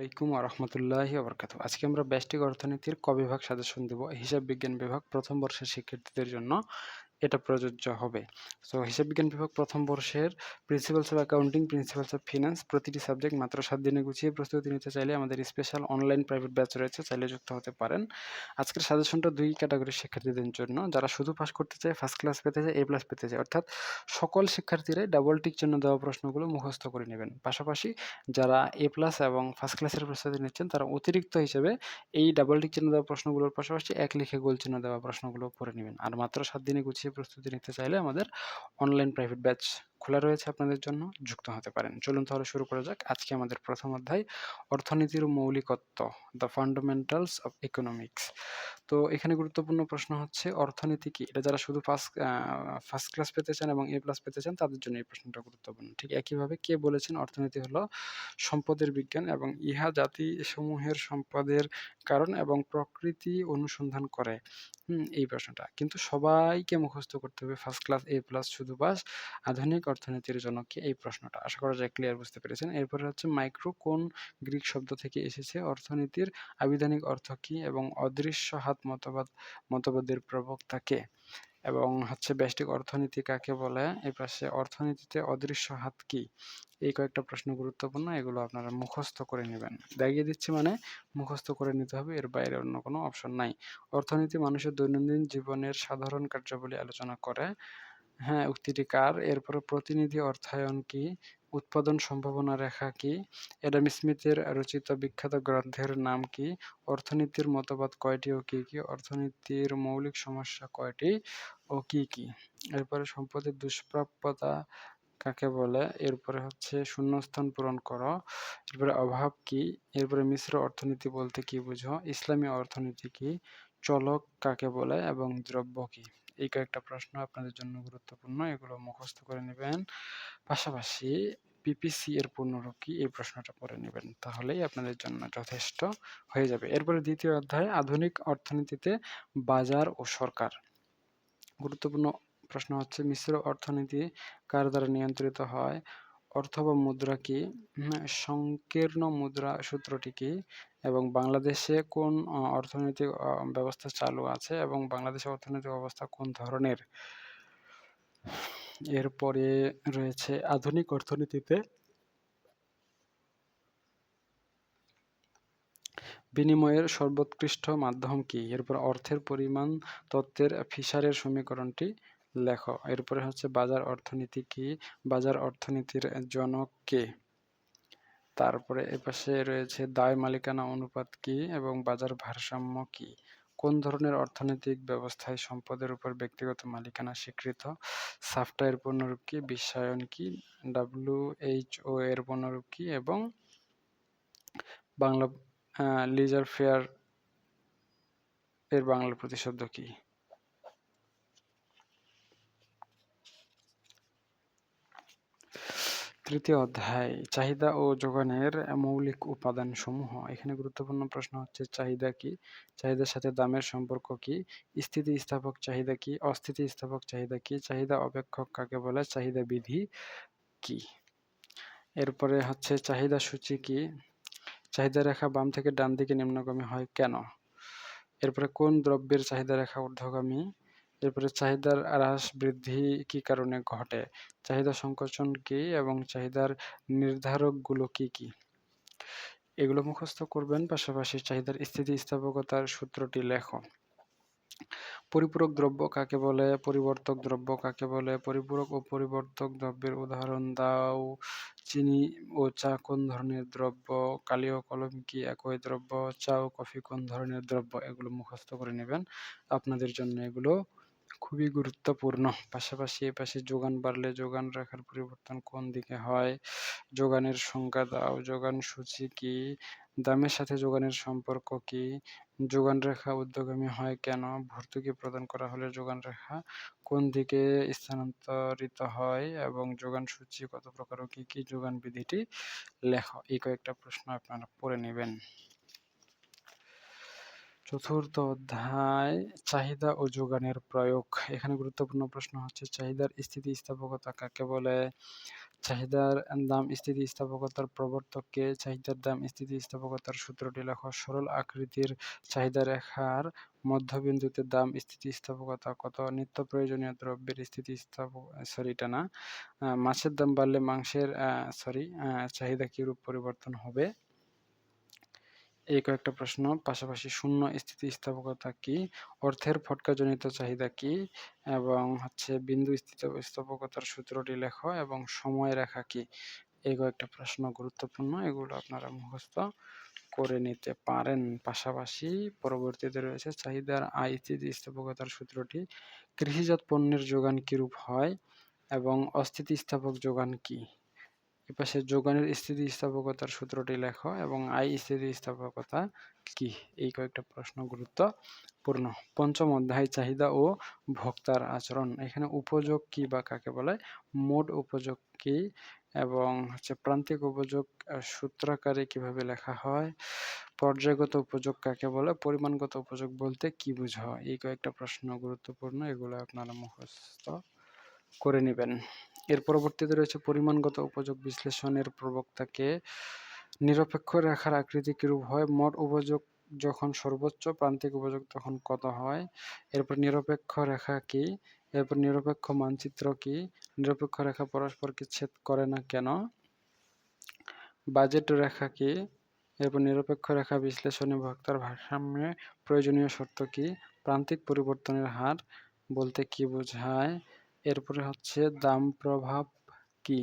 আলাইকুম আহমতুল্লাহ আবরকাত আজকে আমরা ব্যষ্টিক অর্থনীতির ক বিভাগ সাজেশন দেব। হিসাব বিজ্ঞান বিভাগ প্রথম বর্ষের শিক্ষার্থীদের জন্য। এটা প্রযোজ্য হবে। সো হিসাব বিজ্ঞান বিভাগ প্রথম বর্ষের principles of accounting principles of finance প্রতিটি সাবজেক্ট মাত্র সাত দিনে গুছিয়ে প্রস্তুতি নিতে চাইলে আমাদের স্পেশাল অনলাইন প্রাইভেট ব্যাচ রয়েছে, চাইলে যুক্ত হতে পারেন। আজকের সাজেশনটা দুই ক্যাটাগরির শিক্ষার্থীদের জন্য, যারা শুধু পাস করতে চায় ফার্স্ট ক্লাস পেতে চায় এ প্লাস পেতে চায়। অর্থাৎ সকল শিক্ষার্থীরাই ডাবল টিক জন্য দেওয়া প্রশ্নগুলো মুখস্থ করে নেবেন। পাশাপাশি যারা এ প্লাস এবং ফার্স্ট ক্লাসের প্রস্তুতি নিচ্ছেন, তারা অতিরিক্ত হিসেবে এই ডাবল টিক চিহ্ন দেওয়া প্রশ্নগুলোর পাশাপাশি এক লিখে গোল চিহ্ন দেওয়া প্রশ্নগুলো পড়ে নেবেন। আর মাত্র সাত দিনে গুছিয়ে প্রস্তুতি নিতে চাইলে আমাদের অনলাইন প্রাইভেট ব্যাচ খোলা রয়েছে আপনাদের জন্য, যুক্ত হতে পারেন। চলুন তাহলে শুরু করা যাক। আজকে আমাদের প্রথম অধ্যায়, অর্থনীতির মৌলিকত্ব দ্য ফান্ডামেন্টালস অফ ইকোনমিক্স তো এখানে গুরুত্বপূর্ণ প্রশ্ন হচ্ছে, অর্থনীতি কি? এটা যারা শুধু ফার্স্ট ফার্স্ট ক্লাস পেতে চান এবং এ প্লাস পেতে চান, তাদের জন্য এই প্রশ্নটা গুরুত্বপূর্ণ। ঠিক একইভাবে কে বলেছেন, অর্থনীতি হলো সম্পদের বিজ্ঞান এবং ইহা জাতি সমূহের সম্পদের কারণ এবং প্রকৃতি অনুসন্ধান করে। এই প্রশ্নটা। কিন্তু সবাইকে মুখস্থ করতে হবে ফার্স্ট ক্লাস এ প্লাস শুধু বাস, আধুনিক অর্থনীতির জনক কি এই প্রশ্নটা? আশা করা যায় ক্লিয়ার বুঝতে পেরেছেন। এরপরে হচ্ছে মাইক্রো কোন গ্রিক শব্দ থেকে এসেছে? অর্থনীতির আবিধানিক অর্থ কি এবং অদৃশ্য হাত মতবাদ, মতবাদের প্রবক্তা কে? এবং হচ্ছে ব্যষ্টিক অর্থনীতি কাকে বলে? এই পাশে অর্থনীতিতে অদৃশ্য হাত কি? এই কয়েকটা প্রশ্ন গুরুত্বপূর্ণ, এগুলো আপনারা মুখস্থ করে নেবেন। দাগিয়ে দিচ্ছি মানে মুখস্থ করে নিতে হবে, এর বাইরে অন্য কোনো অপশন নাই। অর্থনীতি মানুষের দৈনন্দিন জীবনের সাধারণ কার্যাবলী আলোচনা করে। হ্যাঁ উক্তিটি কার? এরপরে প্রতিনিধি অর্থায়ন কি? উৎপাদন সম্ভাবনা রেখা কি? অ্যাডাম স্মিথের রচিত বিখ্যাত গ্রন্থের নাম কি? অর্থনীতির মতবাদ কয়টি ও কি কি? অর্থনীতির মৌলিক সমস্যা কয়টি ও কি কি? এরপরে সম্পদের দুষ্প্রাপ্যতা কাকে বলে? এরপরে হচ্ছে শূন্যস্থান পূরণ করো। এরপরে অভাব কি? এরপরে মিশ্র অর্থনীতি বলতে কি বুঝো? ইসলামী অর্থনীতি কি? চলক কাকে বলে? এবং দ্রব্য কি? এই কয়েকটা প্রশ্ন আপনাদের জন্য গুরুত্বপূর্ণ, এগুলো মুখস্থ করে নেবেন। পাশাপাশি পিপিসি এর পূর্ণরূপ কি এই প্রশ্নটা পড়ে নেবেন, তাহলেই আপনাদের জন্য যথেষ্ট হয়ে যাবে। এরপরে দ্বিতীয় অধ্যায়, আধুনিক অর্থনীতিতে বাজার ও সরকার। গুরুত্বপূর্ণ প্রশ্ন হচ্ছে, মিশ্র অর্থনীতি কার দ্বারা নিয়ন্ত্রিত হয়? অর্থ বা মুদ্রা কি? সংকীর্ণ মুদ্রা সূত্রটি কি? এবং বাংলাদেশে কোন অর্থনৈতিক ব্যবস্থা চালু আছে এবং বাংলাদেশের অর্থনৈতিক অবস্থা কোন ধরনের? এরপরে রয়েছে আধুনিক অর্থনীতিতে বিনিময়ের সর্বোৎকৃষ্ট মাধ্যম কি? এরপর অর্থের পরিমাণ তত্ত্বের ফিশারের সমীকরণটি লেখো, এরপরে হচ্ছে বাজার অর্থনীতি কি? বাজার অর্থনীতির জনক কে? তারপরে এপাশে রয়েছে দায় মালিকানা অনুপাত কি এবং বাজার ভারসাম্য কি? কোন ধরনের অর্থনৈতিক ব্যবস্থায় সম্পদের উপর ব্যক্তিগত মালিকানা স্বীকৃত? সাফটা এর পূর্ণরূপ কি? বিশ্বায়ন কি? ডাব্লিউএইচও এর পূর্ণরূপ কি? এবং বাংলা লিজার ফেয়ার এর বাংলা প্রতিশব্দ কি? তৃতীয় অধ্যায়, চাহিদা ও যোগানের মৌলিক উপাদান সমূহ এখানে গুরুত্বপূর্ণ প্রশ্ন হচ্ছে, চাহিদা কি? চাহিদার সাথে দামের সম্পর্ক কি? স্থিতি স্থাপক চাহিদা কি? অস্থিতি স্থাপক চাহিদা কি? চাহিদা অপেক্ষক কাকে বলে? চাহিদা বিধি কি? এরপরে হচ্ছে, চাহিদা সূচি কি? চাহিদা রেখা বাম থেকে ডান দিকে নিম্নগামী হয় কেন? এরপরে, কোন দ্রব্যের চাহিদা রেখা ঊর্ধ্বগামী? এরপরে চাহিদার হ্রাস বৃদ্ধি কি কারণে ঘটে? চাহিদা সংকোচন কি এবং চাহিদার নির্ধারকগুলো কি কি? এগুলো মুখস্থ করবেন, পাশাপাশি চাহিদার স্থিতিস্থাপকতার সূত্রটি লেখো পরিপূরক দ্রব্য কাকে বলে? পরিবর্তক দ্রব্য কাকে বলে? পরিপূরক ও পরিবর্তক দ্রব্যের উদাহরণ দাও। চিনি ও চা কোন ধরনের দ্রব্য? কালি ও কলম কি একই দ্রব্য? চা ও কফি কোন ধরনের দ্রব্য? এগুলো মুখস্থ করে নেবেন। আপনাদের জন্য এগুলো খুবই গুরুত্বপূর্ণ। পাশাপাশি এ পাশে যোগান বাড়লে যোগান রাখার পরিবর্তন কোন দিকে হয়? যোগানের সংজ্ঞা দাও। যোগান সূচি কি? দামের সাথে যোগানের সম্পর্ক কি? যোগান রেখা উদ্যোগামী হয় কেন? ভর্তুকি প্রদান করা হলে যোগান রেখা কোন দিকে স্থানান্তরিত হয়? এবং যোগান সূচি কত প্রকার ও কি কি যোগান বিধিটি লেখ। এই কয়েকটা প্রশ্ন আপনারা পড়ে নেবেন। চতুর্থ অধ্যায়, চাহিদা ও যোগানের প্রয়োগ। এখানে গুরুত্বপূর্ণ প্রশ্ন হচ্ছে, চাহিদার স্থিতিস্থাপকতা কাকে বলে? চাহিদার দাম স্থিতিস্থাপকতার প্রবর্তক কে চাহিদার দাম স্থিতিস্থাপকতার সূত্রটি লেখো। সরল আকৃতির চাহিদা রেখার মধ্যবিন্দুতে দাম স্থিতিস্থাপকতা কত? নিত্য প্রয়োজনীয় দ্রব্যের স্থিতিস্থাপক সরি এটা না। মাছের দাম বাড়লে মাংসের সরি চাহিদা কিরূপ পরিবর্তন হবে? এই কয়েকটা প্রশ্ন। পাশাপাশি শূন্য স্থিতিস্থাপকতা কি? অর্থের ফটকাজনিত চাহিদা কি? এবং হচ্ছে বিন্দু স্থিতিস্থাপকতার সূত্রটি লেখো এবং সময় রেখা কি? এই কয়েকটা প্রশ্ন গুরুত্বপূর্ণ, এগুলো আপনারা মুখস্থ করে নিতে পারেন। পাশাপাশি পরবর্তীতে রয়েছে চাহিদার আয় স্থিতিস্থাপকতার সূত্রটি। কৃষিজাত পণ্যের যোগান কিরূপ হয় এবং অস্থিতিস্থাপক যোগান কি? এপাশে যোগানের স্থিতিস্থাপকতার সূত্রটি লেখো এবং আই স্থিতিস্থাপকতা কি? এই কয়েকটা প্রশ্ন গুরুত্বপূর্ণ। পঞ্চম অধ্যায়, চাহিদা ও ভোক্তার আচরণ। এখানে উপযোগ কি বা কাকে বলে? মোট উপযোগ কি এবং হচ্ছে প্রান্তিক উপযোগ সূত্রাকারে কীভাবে লেখা হয়? পর্যায়গত উপযোগ কাকে বলে? পরিমাণগত উপযোগ বলতে কি বুঝো? এই কয়েকটা প্রশ্ন গুরুত্বপূর্ণ, এগুলো আপনারা মুখস্থ করে নেবেন। এর পরবর্তীতে রয়েছে পরিমাণগত উপযোগ বিশ্লেষণের প্রবক্তাকে নিরপেক্ষ রেখার আকৃতি কিরূপ হয়? মোট উপযোগ যখন সর্বোচ্চ, প্রান্তিক উপযোগ তখন কত হয়? এরপর নিরপেক্ষ রেখা কি? এরপর নিরপেক্ষ মানচিত্র কি? নিরপেক্ষ রেখা পরস্পরকে ছেদ করে না কেন? বাজেট রেখা কি? এরপর নিরপেক্ষ রেখা বিশ্লেষণে ভক্তার ভারসাম্যে প্রয়োজনীয় শর্ত কি? প্রান্তিক পরিবর্তনের হার বলতে কি বোঝায়? এরপরে হচ্ছে দাম প্রভাব কি?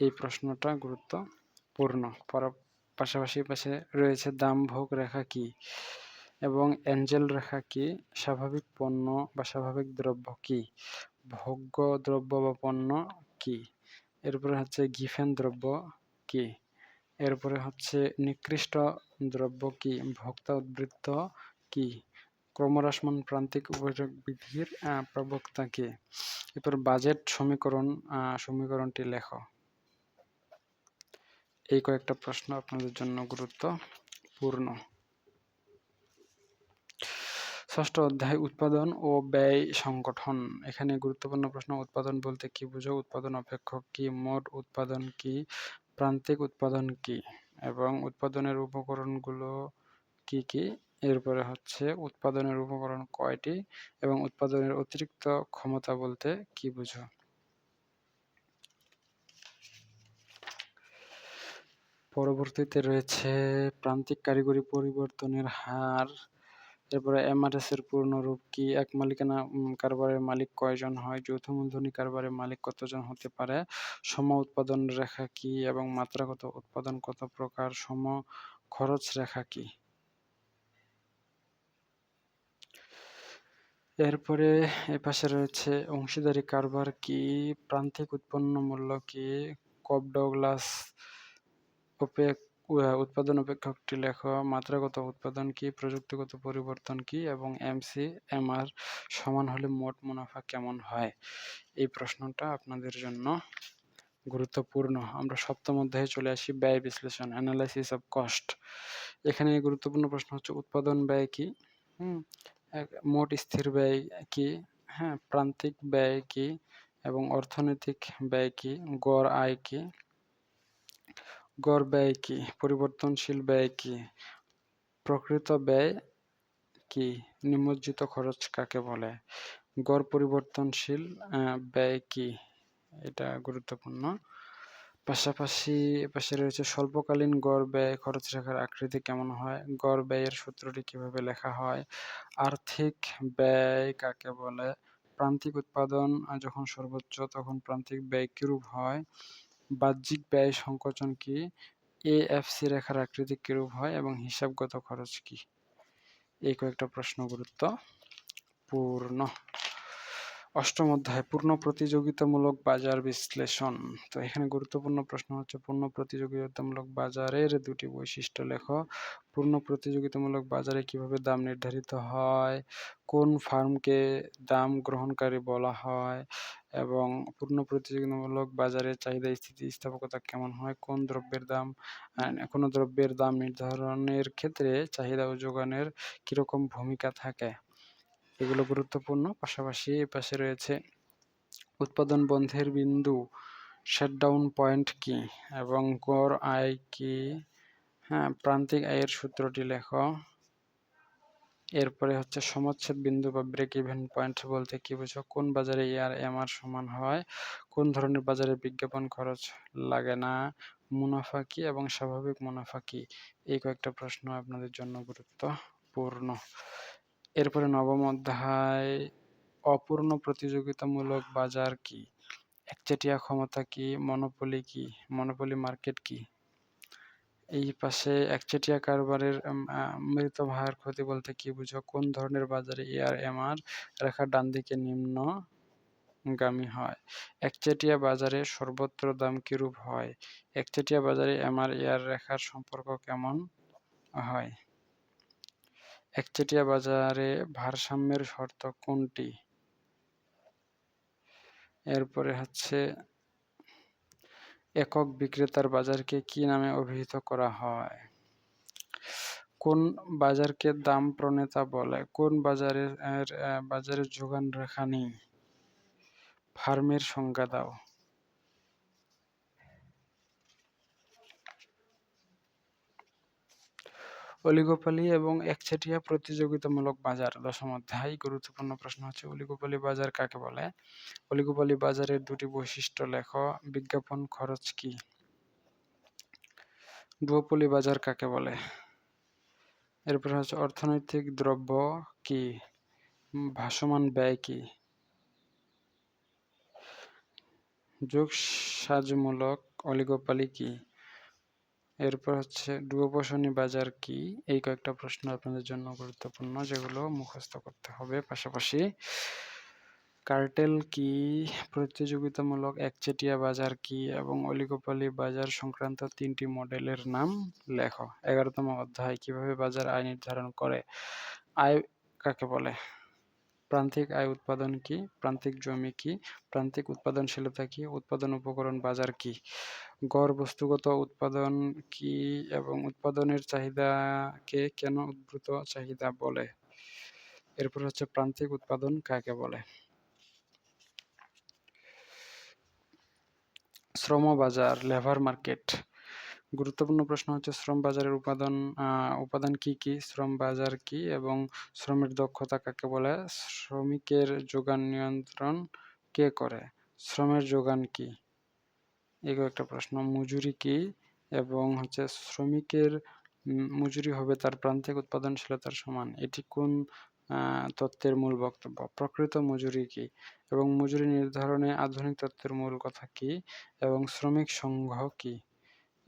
এই প্রশ্নটা গুরুত্বপূর্ণ। পাশাপাশি পাশে রয়েছে দাম ভোগ রেখা কি? এবং অ্যাঞ্জেল রেখা কি? স্বাভাবিক পণ্য বা স্বাভাবিক দ্রব্য কি? ভোগ্য দ্রব্য বা পণ্য কি? এরপরে হচ্ছে গিফেন দ্রব্য কি? এরপরে হচ্ছে নিকৃষ্ট দ্রব্য কি? ভোক্তা উদ্বৃত্ত কি? ক্রমহ্রাসমান প্রান্তিক উপযোগ বিধির প্রবক্তা কে? এরপর বাজেট সমীকরণ সমীকরণটি লেখো। এই কয়েকটা প্রশ্ন আপনাদের জন্য গুরুত্বপূর্ণ ষষ্ঠ অধ্যায়, উৎপাদন ও ব্যয় সংগঠন। এখানে গুরুত্বপূর্ণ প্রশ্ন, উৎপাদন বলতে কি বুঝো? উৎপাদন অপেক্ষক কি? মোট উৎপাদন কি? প্রান্তিক উৎপাদন কি? এবং উৎপাদনের উপকরণগুলো কি কি? এরপরে হচ্ছে উৎপাদনের উপকরণ কয়টি এবং উৎপাদনের অতিরিক্ত ক্ষমতা বলতে কি বুঝো? পরবর্তীতে রয়েছে প্রান্তিক কারিগরি পরিবর্তনের হার, এরপরে এমআরএস এর পূর্ণরূপ কি? এক মালিকানা কারবারের মালিক কয়জন হয়? যৌথ মূলধনী কারবারের মালিক কতজন হতে পারে? সম উৎপাদন রেখা কি এবং মাত্রাগত উৎপাদন কত প্রকার? সম খরচ রেখা কি? এরপরে এপাশে রয়েছে অংশীদারি কারবার কি, প্রান্তিক উৎপন্ন মূল্য কি কব ডগলাস উৎপাদন অপেক্ষকটি লেখ, মাত্রাগত উৎপাদন কি, প্রযুক্তিগত পরিবর্তন কি এবং এমসি এমআর সমান হলে মোট মুনাফা কেমন হয়? এই প্রশ্নটা আপনাদের জন্য গুরুত্বপূর্ণ। আমরা সপ্তম অধ্যায়ে চলে আসি ব্যয় বিশ্লেষণ অ্যানালাইসিস অফ কস্ট এখানে গুরুত্বপূর্ণ প্রশ্ন হচ্ছে, উৎপাদন ব্যয় কি? হুম মোট স্থির ব্যয় কি? হ্যাঁ প্রান্তিক ব্যয় কি এবং অর্থনৈতিক ব্যয় কি? গড় আয় কি? গড় ব্যয় কি? পরিবর্তনশীল ব্যয় কি? প্রকৃত ব্যয় কি? নিমজ্জিত খরচ কাকে বলে? গড় পরিবর্তনশীল ব্যয় কি? এটা গুরুত্বপূর্ণ। পাশাপাশি পাশে রয়েছে স্বল্পকালীন গড় ব্যয়, খরচ রেখার আকৃতি কেমন হয়, গড় ব্যয়ের সূত্রটি কীভাবে লেখা হয়, আর্থিক ব্যয় কাকে বলে, প্রান্তিক উৎপাদন যখন সর্বোচ্চ তখন প্রান্তিক ব্যয় কিরূপ হয়, বাহ্যিক ব্যয় সংকোচন কি, এএফসি রেখার আকৃতি কিরূপ হয় এবং হিসাবগত খরচ কি? এই কয়েকটা প্রশ্ন গুরুত্বপূর্ণ। অষ্টম অধ্যায়, পূর্ণ প্রতিযোগিতামূলক বাজার বিশ্লেষণ। তো এখানে গুরুত্বপূর্ণ প্রশ্ন হচ্ছে, পূর্ণ প্রতিযোগিতামূলক বাজারের দুটি বৈশিষ্ট্য লেখ। পূর্ণ প্রতিযোগিতামূলক বাজারে কীভাবে দাম নির্ধারিত হয়, কোন ফার্মকে দাম গ্রহণকারী বলা হয়, এবং পূর্ণ প্রতিযোগিতামূলক বাজারে চাহিদা স্থিতিস্থাপকতা কেমন হয়, কোন দ্রব্যের দাম কোনো দ্রব্যের দাম নির্ধারণের ক্ষেত্রে চাহিদা ও যোগানের কীরকম ভূমিকা থাকে? এগুলো গুরুত্বপূর্ণ। পাশাপাশি পাশে রয়েছে উৎপাদন বন্ধের বিন্দু শাটডাউন পয়েন্ট কি এবং গড় আয় কি হ্যাঁ প্রান্তিক আয়ের সূত্রটি লেখো। এরপরে হচ্ছে সমচ্ছেদ বিন্দু বা ব্রেক ইভেন পয়েন্ট বলতে কি বুঝো? কোন বাজারে ইয়ার এমআর সমান হয়? কোন ধরনের বাজারে বিজ্ঞাপন খরচ লাগে না? মুনাফা কি এবং স্বাভাবিক মুনাফা কি? এই কয়েকটা প্রশ্ন আপনাদের জন্য গুরুত্বপূর্ণ। এরপরে নবম অধ্যায়, অপূর্ণ প্রতিযোগিতামূলক বাজার কি? একচেটিয়া ক্ষমতা কি? মনোপলি কি? মনোপলি মার্কেট কি? এই পাশে একচেটিয়া কারবারের মৃত ভাইয়ের ক্ষতি বলতে কি বুঝো? কোন ধরনের বাজারে এআর এমআর রেখা ডান দিকে নিম্ন গামী হয়? একচেটিয়া বাজারে সর্বত্র দাম কিরূপ হয়? একচেটিয়া বাজারে এমআর এআর রেখার সম্পর্ক কেমন হয়? একচেটিয়া বাজারে ভারসাম্যের শর্ত কোনটি? এরপরে হচ্ছে, একক বিক্রেতার বাজারকে কি নামে অভিহিত করা হয়? কোন বাজারকে দাম প্রণেতা বলে? কোন বাজারের বাজারের যোগান রেখা নেই? ফার্মের সংজ্ঞা দাও। অলিগোপলি এবং একচেটিয়া প্রতিযোগিতামূলক বাজার দশম অধ্যায়। গুরুত্বপূর্ণ প্রশ্ন হচ্ছে অলিগোপলি বাজার কাকে বলে? অলিগোপলি বাজারের দুটি বৈশিষ্ট্য লেখ। বিজ্ঞাপন খরচ কি? ডুয়োপলি বাজার কাকে বলে? এরপর হচ্ছে, অর্থনৈতিক দ্রব্য কি? ভাসমান ব্যয় কি? যোগ সাজমূলক অলিগোপালি কি? এরপর হচ্ছে ডুয়োপোষণী বাজার কি? এই কয়েকটা প্রশ্ন আপনাদের জন্য গুরুত্বপূর্ণ, যেগুলো মুখস্থ করতে হবে। পাশাপাশি, কার্টেল কি? প্রতিযোগিতামূলক একচেটিয়া বাজার কি? এবং অলিগোপালি বাজার সংক্রান্ত তিনটি মডেলের নাম লেখো। এগারোতম অধ্যায়, কীভাবে বাজার আয় নির্ধারণ করে? আয় কাকে বলে? প্রান্তিক আয় উৎপাদন কি? প্রান্তিক জমি কি? প্রান্তিক উৎপাদনশীলতা কি? উৎপাদন উপকরণ বাজার কি? গড় বস্তুগত উৎপাদন কি এবং উৎপাদনের চাহিদাকে কেন উদ্ভূত চাহিদা বলে? এরপর হচ্ছে প্রান্তিক উৎপাদন কাকে বলে? শ্রম বাজার, লেবার মার্কেট। গুরুত্বপূর্ণ প্রশ্ন হচ্ছে শ্রম বাজারের উপাদান উপাদান কি কি? শ্রম বাজার কি এবং শ্রমের দক্ষতা কাকে বলে? শ্রমিকের যোগান নিয়ন্ত্রণ কে করে? শ্রমের যোগান কি? এগুলো একটা প্রশ্ন। মজুরি কি এবং হচ্ছে শ্রমিকের মজুরি হবে তার প্রান্তিক উৎপাদনশীলতার সমান। এটি কোন তত্ত্বের মূল বক্তব্য? প্রকৃত মজুরি কি এবং মজুরি নির্ধারণে আধুনিক তত্ত্বের মূল কথা কি এবং শ্রমিক সংঘ কি?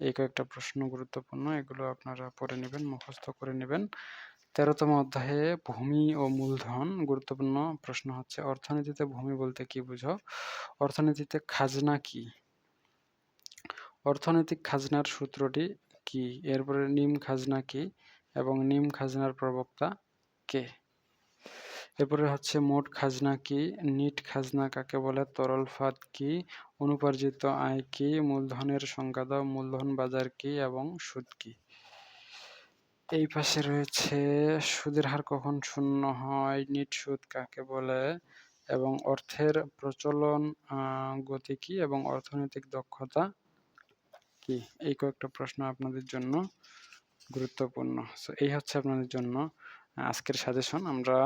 এই কয়েকটা প্রশ্ন গুরুত্বপূর্ণ, এগুলো আপনারা পড়ে নেবেন, মুখস্থ করে নেবেন। তেরোতম অধ্যায়ে ভূমি ও মূলধন গুরুত্বপূর্ণ প্রশ্ন হচ্ছে, অর্থনীতিতে ভূমি বলতে কি বুঝো? অর্থনীতিতে খাজনা কি? অর্থনৈতিক খাজনার সূত্রটি কি? এরপরে নিম খাজনা কি? এবং নিম খাজনার প্রবক্তা কে? এরপরে হচ্ছে মোট খাজনা কি? নিট খাজনা কাকে বলে? তরল ফাঁদ কি? অনুপার্জিত আয় কি? মূলধনের সংজ্ঞা দাও। মূলধন বাজার কি এবং সুদ কি? এই পাশে রয়েছে, সুদের হার কখন শূন্য হয়? নিট সুদ কাকে বলে? এবং অর্থের প্রচলন গতি কি? এবং অর্থনৈতিক দক্ষতা কি? এই কয়েকটা প্রশ্ন আপনাদের জন্য গুরুত্বপূর্ণ। সো এই হচ্ছে আপনাদের জন্য আজকের সাজেশন আমরা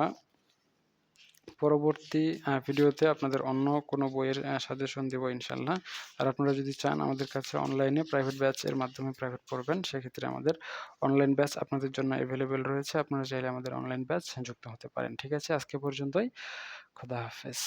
পরবর্তী ভিডিওতে আপনাদের অন্য কোনো বইয়ের সাজেশন দেবো ইনশাল্লাহ। আর আপনারা যদি চান আমাদের কাছে অনলাইনে প্রাইভেট ব্যাচের মাধ্যমে প্রাইভেট পড়বেন, সেক্ষেত্রে আমাদের অনলাইন ব্যাচ আপনাদের জন্য অ্যাভেলেবেল রয়েছে। আপনারা চাইলে আমাদের অনলাইন ব্যাচ যুক্ত হতে পারেন। ঠিক আছে? আজকে পর্যন্তই। খোদা হাফেজ।